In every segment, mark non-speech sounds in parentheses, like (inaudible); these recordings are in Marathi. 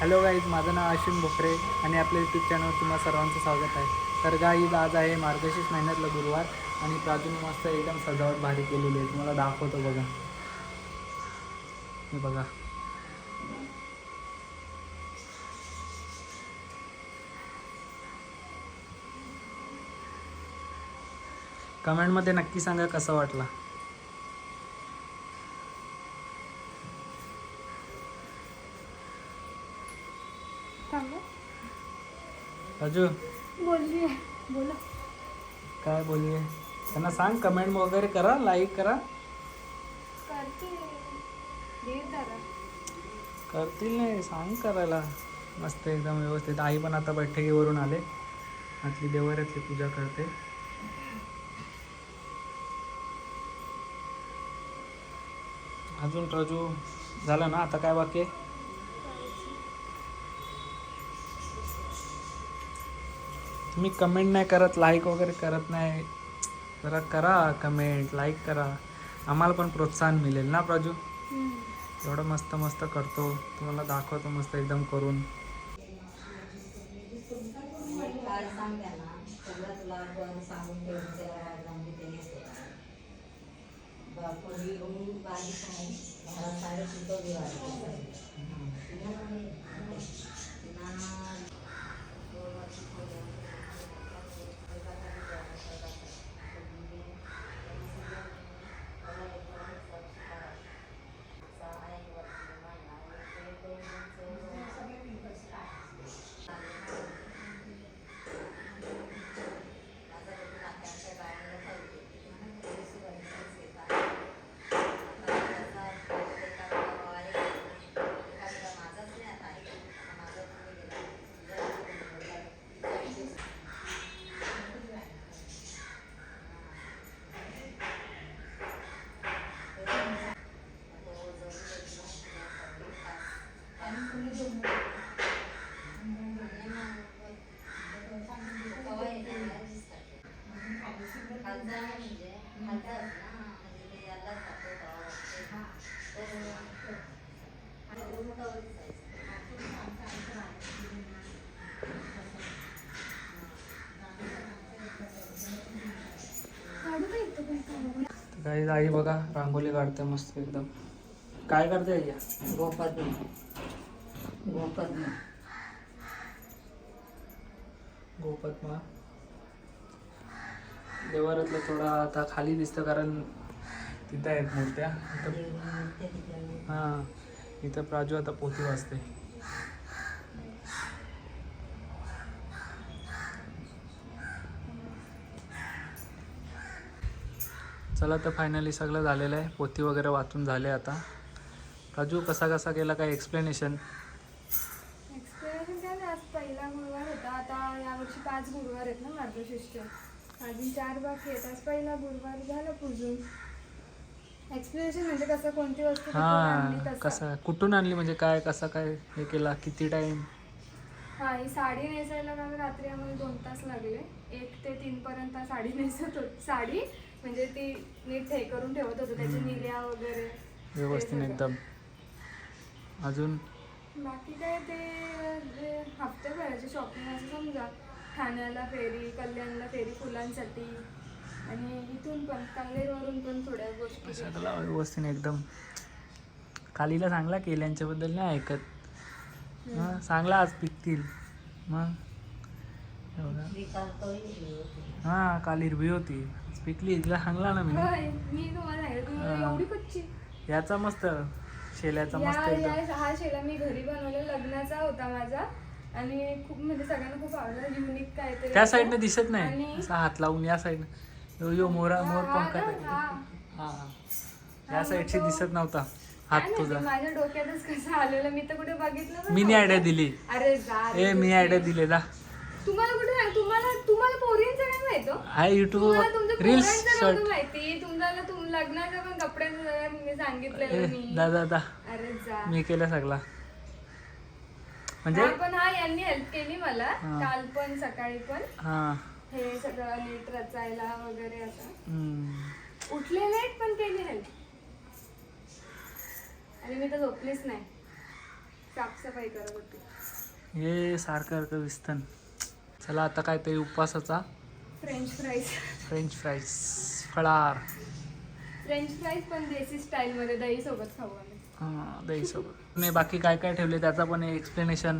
हॅलो गाईज माझं नाव अश्विन भोकरे आणि आपल्या यूट्यूब चॅनलवर तुम्हाला सर्वांचं स्वागत आहे. तर गाईज आज आहे मार्गशीर्ष महिन्यातला गुरुवार आणि प्राजूने मस्त एकदम सजावट भारी केलेली आहे. तुम्हाला दाखवतो बघा. हे बघा. कमेंटमध्ये नक्की सांगा कसं वाटला. राजू. बोलली बोला. काय बोलूये त्यांना सांग कमेंट वगैरे करा लाईक करा. करतील नाही सांग करायला. मस्त एकदम व्यवस्थित. आई पण आता बैठकीवरून आले. आतली देवाऱ्यातली पूजा करते. अजून राजू झालं ना? आता काय बाकी आहे? तुम्ही कमेंट नाही करत लाईक वगैरे करत नाही. जरा करा कमेंट लाईक करा. आम्हाला पण प्रोत्साहन मिळेल ना प्राजू? एवढं मस्त मस्त करतो. तुम्हाला दाखवतो मस्त एकदम करून काय सांग त्यांना सगळं तुला पण सांगून ठेवून त्याला रांगोळी ते नेसते. बापरी रूम बारीक आहे घरात साडे सुद्धा दिवाळी काढू का इथं पण काही आई बघा रांगोळी काढते मस्त एकदम. काय करते आई? गोपद्म गोपद्म गोपद्मा देवारातलं थोडा आता खाली दिसतं कारण तिथं आहेत मूर्त्या. इथं हां इथं प्राजू आता पोथी वाजते चला तर फायनली सगळं झालेलं आहे. पोथी वगैरे वाचून झाले आता. प्राजू कसा कसा केला काय एक्सप्लेनेशन काय आज पहिला गुरुवार होता. आता यावर्षी पाच गुरुवार आहेत ना चार बाकी आहेत. आज पहिला गुरुवार झाला पूजून. एक्सप्लेनेशन म्हणजे कसं कोणती वस्तू कुठून आणली हां तसं. कसं कुठून आणली म्हणजे काय कसं काय हे केला किती टाईम हा ही साडी नेसायला रात्री आम्हाला दोन तास लागले. एक ते तीन पर्यंत साडी नेसत होती. साडी म्हणजे ती नीट हे करून ठेवत होतो त्याची निर्या वगैरे व्यवस्थित. एकदम. अजून? बाकी काय ते जे हप्त्याभराची शॉपिंग असं समजा. ठाण्याला फेरी कल्याणला फेरी फुलांसाठी. आणि इथून पण कांगेरवरून पण थोड्या गोष्टी. सगळं व्यवस्थित एकदम. कालीला सांगला केल्यांच्याबद्दल नाही ऐकत. मग सांगला आज पिकतील. मग? हे हां काल हिरवी होती. पिकली तिला सांगला ना मी होय, मी तुम्हाला सांगितलं तुम्हाला हा. एवढी कच्ची याचा मस्त शेल्याचा मस्त या एकदम या हा शेला मी घरी बनवला लग्नाचा होता माझा आणि खूप म्हणजे सगळ्यांना खूप आवडला युनिक काहीतरी त्या. साईडने दिसत नाही आणि- असा हात लावून या साईडने यो यो मोरा मोर हा, पंखात हा. हा. हा हा हा, या साईडशी तो- दिसत नव्हता काय हात माहिती, तुझा माझ्या डोक्यातच कसं आलेलं मी तर कुठे बघितलं पण मी नव्हतं. आयडिया दिली अरे जा रे ए मी. आयडिया दिले दा तुम्हाला कुठे सांग तुम्हाला तुम्हाला हो? हाय युट्यूब रील्स शॉर्ट माहिती. तुम्हाला तुम पण कपड्यांचं मी सांगितलेलं मी. दा दा दा. अरे जा. मी केलं सगळा. म्हणजे? पण हा यांनी हेल्प केली मला. काल पण सकाळी पण. हा. हे सगळं नीट रचायला वगैरे असं. उठले लेट पण केली हेल्प आणि मी तर झोपलीच नाही. साफसफाई करत होती. हे सारखं सारखं विस्तन. चला आता काय ते उपवासाचा फ्रेंच फ्राईज फ्रेंच फ्राईज फळार. फ्रेंच फ्राईज पण देसी स्टाईलमध्ये दही सोबत खाऊ आम्ही. हां दही सोबत नाही बाकी काय काय ठेवले त्याचा पण एक्सप्लेनेशन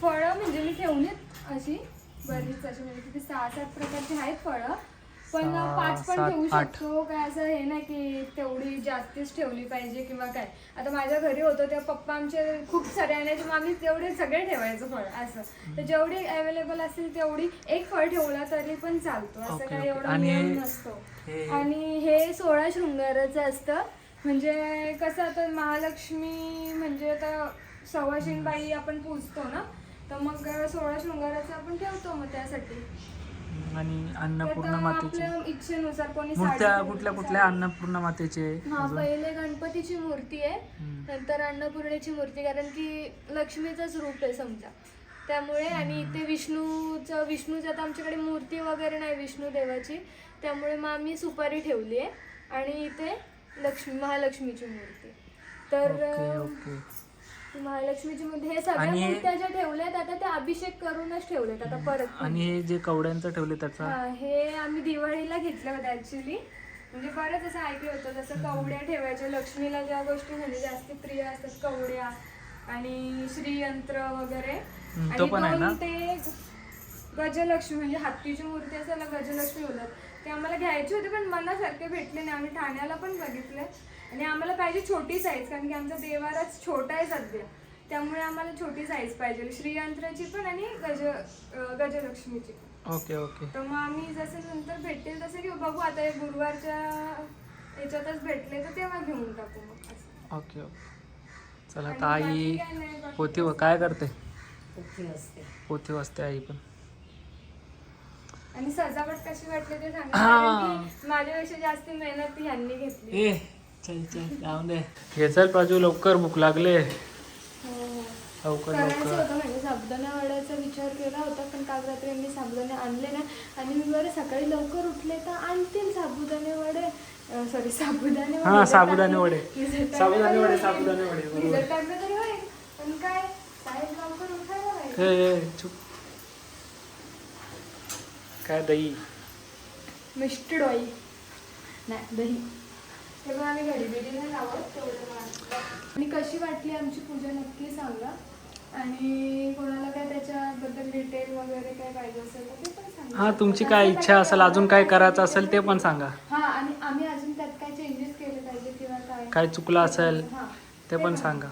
फळं म्हणजे मी ठेवली अशी. बरीच अशी म्हणजे किती सहा सात प्रकारची आहेत फळं. पण सहा, पाच पण सात, ठेवू आठ. शकतो. काय असं हे नाही की तेवढी जास्तीच ठेवली पाहिजे किंवा काय. आता माझ्या घरी होतं तेव्हा पप्पा आमचे खूप सारे आणायचे मग आम्ही तेवढे सगळे ठेवायचं फळ असं. तर जेवढी अवेलेबल असेल तेवढी एक फळ ठेवला तरी पण चालतो. असं काही. एवढा आणि नियम हे- नसतो आणि हे सोळा शृंगाराचं असतं. म्हणजे कसं आता महालक्ष्मी म्हणजे आता सवाशिनबाई आपण पूजतो ना तर मग सोळा शृंगाराचं आपण ठेवतो मग त्यासाठी. आणि अन्नपूर्ण मातेचे. आपल्या इच्छेनुसार कोणी मूर्त्या कुठल्या कोणी कुठल्या साडी. अन्नपूर्ण मातेचे. हा अजून. पहिले गणपतीची मूर्ती आहे. हम्म. नंतर अन्नपूर्णेची मूर्ती कारण की लक्ष्मीचंच रूप आहे समजा. त्यामुळे आणि इथे विष्णूचं विष्णूची आता आमच्याकडे मूर्ती वगैरे नाही विष्णू देवाची. त्यामुळे मग आम्ही सुपारी ठेवली आहे. आणि इथे लक्ष्मी महालक्ष्मीची मूर्ती तर ओके अं, ओके. ती महालक्ष्मीची मूर्ती हे सगळ्या आणि मूर्त्या ज्या ठेवल्यात आता त्या अभिषेक करूनच ठेवलेत. आता परत आणि हे जे कवड्यांचं ठेवले त्याचा? हा, हे आम्ही दिवाळीला घेतलं होतं ऍक्च्युली म्हणजे बरंच असं ऐकलं होतं जसं कवड्या ठेवायच्या. लक्ष्मीला ज्या गोष्टी म्हणजे जास्त प्रिय असतात कवड्या आणि श्रीयंत्र वगैरे. हम्म, आणि तो पण आहे दोन? ते गजलक्ष्मी म्हणजे हत्तीची मूर्ती असेल ना गजलक्ष्मी बोलतात ते आम्हाला घ्यायची होती पण मनासारखे भेटले नाही. आम्ही ठाण्याला पण बघितले. आणि आम्हाला पाहिजे छोटी साईज कारण की आमचा देवाराच छोटा आहे सध्या. त्यामुळे आम्हाला छोटी साईज पाहिजे. श्रीयंत्राची पण आणि गज गजलक्ष्मीची पण. Okay okay. तर मग आम्ही जसं नंतर भेटेल तसं घेऊ. बघू आता हे गुरुवारच्या याच्यातच भेटले तर तेव्हा घेऊन टाकू मग असं. Okay okay. चला आणि आता आई काय करते? असते पोथी वाजते आई पण. आणि सजावट कशी वाटली ते सांगा. हा. कारण की माझ्यापेक्षा जास्त मेहनत ती ह्यांनी घेतली. ए चल चल जाऊन दे. हे चल प्राजू लवकर भूक लागले. हो. लवकर करायचं लवकर. होतं म्हणजे साबुदाणा वड्याचा विचार केला होता पण काल रात्री मी साबुदाणे आणले ना आणि मी बरं सकाळी लवकर उठले तर आणतील साबुदाणे वडे. सॉरी साबुदाणे हा, भिजत साबुदाणे वडे. भिजत टाकले साबुदाणे वडे. साबुदाणे वडे, (laughs) बरोबर. भिजत टाकलं तरी होईल. पण काय साहेब लवकर उठायला पाहिजे. ए ए, चुप. काय दही? मिस्टर ऑइल नाही दही. पण आम्ही घरी बिडी नाही लावत तेवढं मात्र. आणि कशी वाटली आमची पूजा नक्की सांगा. आणि कोणाला काय त्याच्याबद्दल डिटेल वगैरे काय पाहिजे असेल तर ते पण सांगा. हा तुमची काय इच्छा असेल अजून काय करायचं असेल ते पण सांगा. हा आणि आम्ही अजून त्यात काय चेंजेस केले पाहिजे किंवा काय? काय चुकलं असेल हा, ते पण सांगा.